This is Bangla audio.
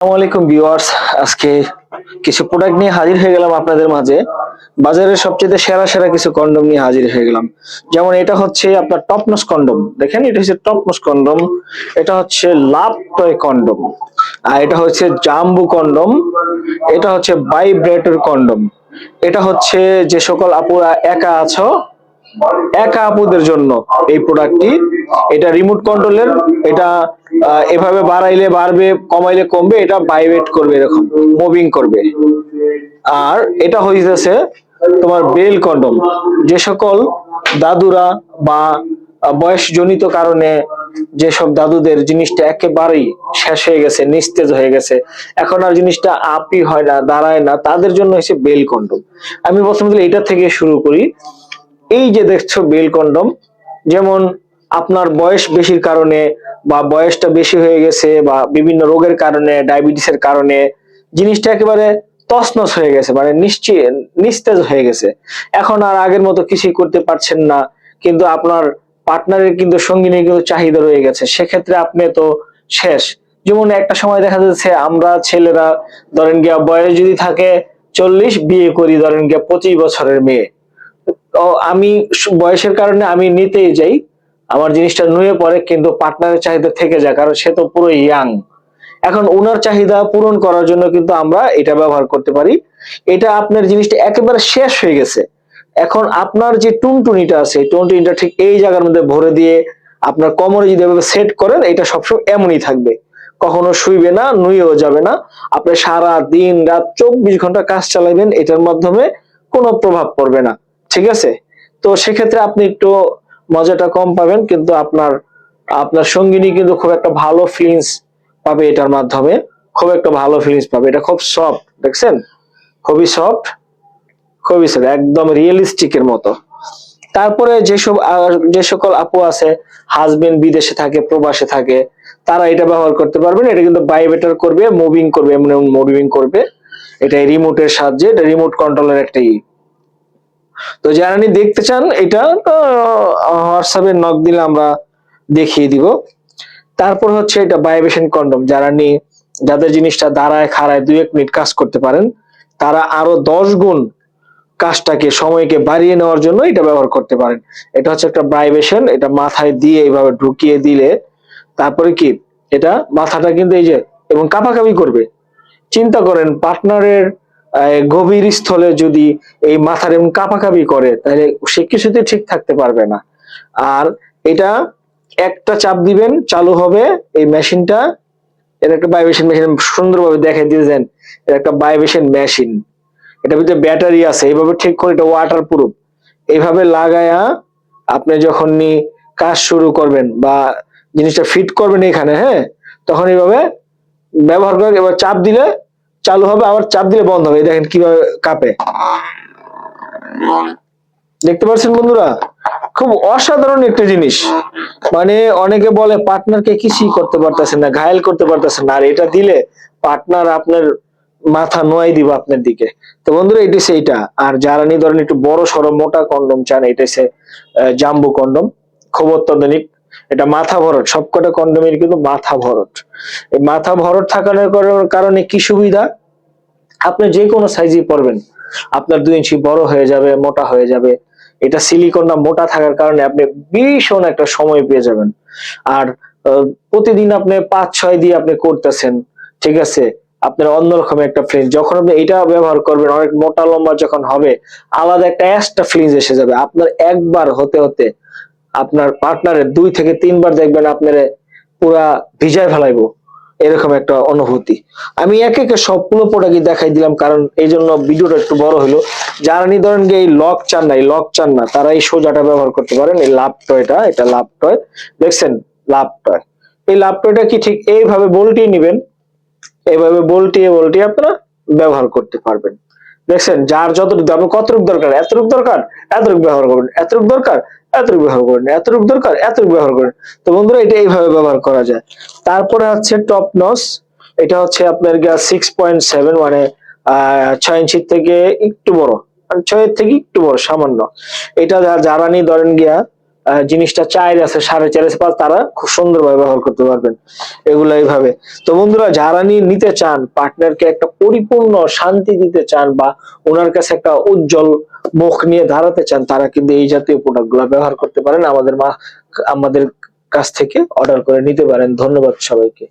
আসসালামু আলাইকুম ভিউয়ার্স। আজকে কিছু প্রোডাক্ট নিয়ে হাজির হয়ে গেলাম আপনাদের মাঝে। বাজারের সবচেয়ে সেরা সেরা কিছু কন্ডম নিয়ে হাজির হয়ে গেলাম। যেমন এটা হচ্ছে আপনার টপনস কন্ডম দেখেন, এটা হচ্ছে টপনস কন্ডম এটা হচ্ছে লাভ টয় কন্ডম আর এটা হচ্ছে জাম্বু কন্ডম এটা হচ্ছে ভাইব্রেটর কন্ডম এটা হচ্ছে যে সকল আপুরা একা আছো, একা আপুদের জন্য এই প্রোডাক্টটি এটা রিমোট কন্ট্রোলের এটা এভাবে বাড়াইলে বাড়বে, কমাইলে কমবে, এটা ভাইব্রেট করবে এরকম মুভিং করবে। আর এটা হইতেছে তোমার বেল কন্ডম। যে সকল দাদুরা বা বয়সজনিত কারণে যেসব দাদুদের জিনিসটা একেবারেই শেষ হয়ে গেছে, নিস্তেজ হয়ে গেছে, এখন আর জিনিসটা আপই হয় না, দাঁড়ায় না, তাদের জন্য হচ্ছে বেল কন্ডম। আমি প্রথমত এটা থেকে শুরু করি। এই যে দেখছ বেল কন্ডম, যেমন আপনার বয়স বেশির কারণে বা বয়সটা বেশি হয়ে গেছে বা বিভিন্ন রোগের কারণে, ডায়াবেটিসের কারণে জিনিসটা একেবারে তছনছ হয়ে গেছে মানে নিশ্চয় নিস্তেজ হয়ে গেছে। এখন আর আগের মতো কিছুই করতে পারছেন না, কিন্তু আপনার পার্টনারের কিন্তু সঙ্গিনীর কিন্তু চাহিদা রয়ে গেছে। সেক্ষেত্রে আপনি তো শেষ। যেমন একটা সময় দেখা যাচ্ছে, আমরা ছেলেরা ধরেন গিয়া বয়স যদি থাকে চল্লিশ, বিয়ে করি ধরেন গিয়া পঁচিশ বছরের মেয়ে। আমি বয়সের কারণে আমি নিতেই যাই। আমার জিনিসটা নুয়ে পড়ে, কিন্তু পার্টনারের চাহিদা থেকে যায়, কারণ সে তো পুরো ইয়াং এখন ওনার চাহিদা পূরণ করার জন্য কিন্তু আমরা এটা ব্যবহার করতে পারি। এটা আপনার জিনিসটা একেবারে শেষ হয়ে গেছে। এখন আপনার যে টুনটুনিটা আছে টুনটুনিটা ঠিক এই জায়গার মধ্যে ভরে দিয়ে আপনার কোমরে যদি এভাবে সেট করেন, এটা সবসময় এমনই থাকবে। কখনো শুইবে না, নুয়েও যাবে না। আপনি সারা দিন রাত চব্বিশ ঘণ্টা কাজ চালাবেন, এটার মাধ্যমে কোনো প্রভাব পড়বে না। ঠিক আছে? তো সেক্ষেত্রে আপনি একটু মজাটা কম পাবেন, কিন্তু আপনার আপনার সঙ্গিনী কিন্তু খুব একটা ভালো ফিলিংস পাবে এটার মাধ্যমে। খুব একটা ভালো ফিলিংস পাবে। এটা খুব সফট দেখছেন? খুবই সফট খুবই সফট একদম রিয়েলিস্টিকের মতো। তারপরে যেসব যে সকল আপু আছে হাজবেন্ড বিদেশে থাকে, প্রবাসে থাকে, তারা এটা ব্যবহার করতে পারবেন। এটা কিন্তু বাইবেটার করবে মুভিং করবে মুভিং করবে। এটা রিমোটের সাহায্যে, এটা রিমোট কন্ট্রোলের একটা ই। তো যারা দেখতে চান, এটা হোয়াটসঅ্যাপে নক দিলে আমরা দেখিয়ে দিব। তারপর হচ্ছে এটা ভাইব্রেশন কন্ডম যারা নি যাদের জিনিসটা দাঁড়ায়, খাড়ায় দুই এক মিনিট কাজ করতে পারেন, তারা আরও দশ গুণ কাজটাকে, সময়কে বাড়িয়ে নেওয়ার জন্য এটা ব্যবহার করতে পারেন। এটা হচ্ছে একটা ভাইব্রেশন এটা মাথায় দিয়ে এইভাবে ঢুকিয়ে দিলে তারপরে কি? এটা মাথাটা কিন্তু এই যে, এবং কাঁপাকাঁপি করবে। চিন্তা করেন পার্টনারের গভীর স্থলে যদি এই মাথার এমন কাঁপাকাঁপি করে, তাহলে সে কিছুতে ঠিক থাকতে পারবে না। আর এটা একটা চাপ দিবেন, চালু হবে এই মেশিনটা। এর একটা ভাইব্রেশন মেশিন সুন্দরভাবে দেখে দিয়েছেন এর একটা ভাইব্রেশন মেশিন এটা ভিতরে ব্যাটারি আছে, এইভাবে ঠিক করে এটা ওয়াটার প্রুফ এইভাবে লাগায়া আপনি যখন কাজ শুরু করবেন বা জিনিসটা ফিট করবেন এখানে হ্যাঁ তখন এইভাবে ব্যবহার করে এবার চাপ দিলে চালু হবে, আবার চাপ দিলে বন্ধ হবে। দেখেন কীভাবে কাঁপে। দেখতে পাচ্ছেন বন্ধুরা? খুব অসাধারণ একটা জিনিস। মানে অনেকে বলে, পার্টনারকে কিছুই করতে পারতেছে না, ঘায়েল করতে পারতেছে না। আর এটা দিলে পার্টনার আপনার মাথা নোয়াই দিব আপনার দিকে। তো বন্ধুরা, এটা এইটা আর যারা ধরেন একটু বড় সড়ো, মোটা কন্ডম চান, এটা হচ্ছে জাম্বু কন্ডম। খুব অত্যাধুনিক। এটা মাথা ভরট। সবকটা কন্ডমের কিন্তু মাথা ভরট। এই মাথা ভরট থাকার কারণে কি সুবিধা? আপনি যে কোনো সাইজই পরবেন। আপনার দুই ইঞ্চি বড় হয়ে যাবে, মোটা হয়ে যাবে। এটা সিলিকন না, মোটা থাকার কারণে আপনি ভীষণ একটা সময় পেয়ে যাবেন। আর প্রতিদিন আপনি পাঁচ, ছয় দিয়ে আপনি করতেছেন, ঠিক আছে? আপনার অন্যরকম একটা ফিলিংস যখন আপনি এটা ব্যবহার করবেন, অনেক মোটা লম্বা যখন হবে, আলাদা একটা এক্সট্রা ফিলিংস এসে যাবে। আপনার একবার হতে হতে আপনার পার্টনারের দুই থেকে তিনবার দেখবেন আপনার পুরা ভিজায় ফেলাইবো। এরকম একটা অনুভূতি। আমি একে একে সবগুলো প্রোডাক্টই দেখাই দিলাম, কারণ এই জন্য ভিডিওটা একটু বড় হলো। যারা নি ধরেন এই লক চান না, এই লক চান না, তারা এই সোজাটা ব্যবহার করতে পারেন, এই লাভ টয়টা, এটা লাভ টয়। দেখছেন, লাভ টয়। এই লাভ টয়টা কি ঠিক এইভাবে বলটি নেবেন, এইভাবে বলটিয়ে বলটিয়ে আপনারা ব্যবহার করতে পারবেন। দেখছেন, যার যতটুকু আপনি কতটুক দরকার? এতটুক দরকার? এতটুক ব্যবহার করবেন এতটুক দরকার? এতটুক ব্যবহার করেন। এতটুক দরকার? এতটুক ব্যবহার করেন। তো বন্ধুরা, এটা এইভাবে ব্যবহার করা যায়। তারপরে হচ্ছে টপ নস এটা হচ্ছে আপনার গিয়া সিক্স পয়েন্ট সেভেন মানে ছয় ইঞ্চির থেকে একটু বড়। মানে ছয়ের থেকে একটু বড়, সামান্য। এটা যারা নিয়ে ধরেন গিয়া জিনিসটা চাইলে আছে, সাড়ে চার পাঁচ তারা খুব সুন্দরভাবে ব্যবহার করতে পারবেন এগুলো এইভাবে। তো বন্ধুরা, যারা নিতে চান পার্টনারকে একটা পরিপূর্ণ শান্তি দিতে চান বা ওনার কাছে একটা উজ্জ্বল মুখ নিয়ে দাঁড়াতে চান, তারা কিন্তু এই জাতীয় প্রোডাক্টগুলো ব্যবহার করতে পারেন। আমাদের মা আমাদের কাছ থেকে অর্ডার করে নিতে পারেন। ধন্যবাদ সবাইকে।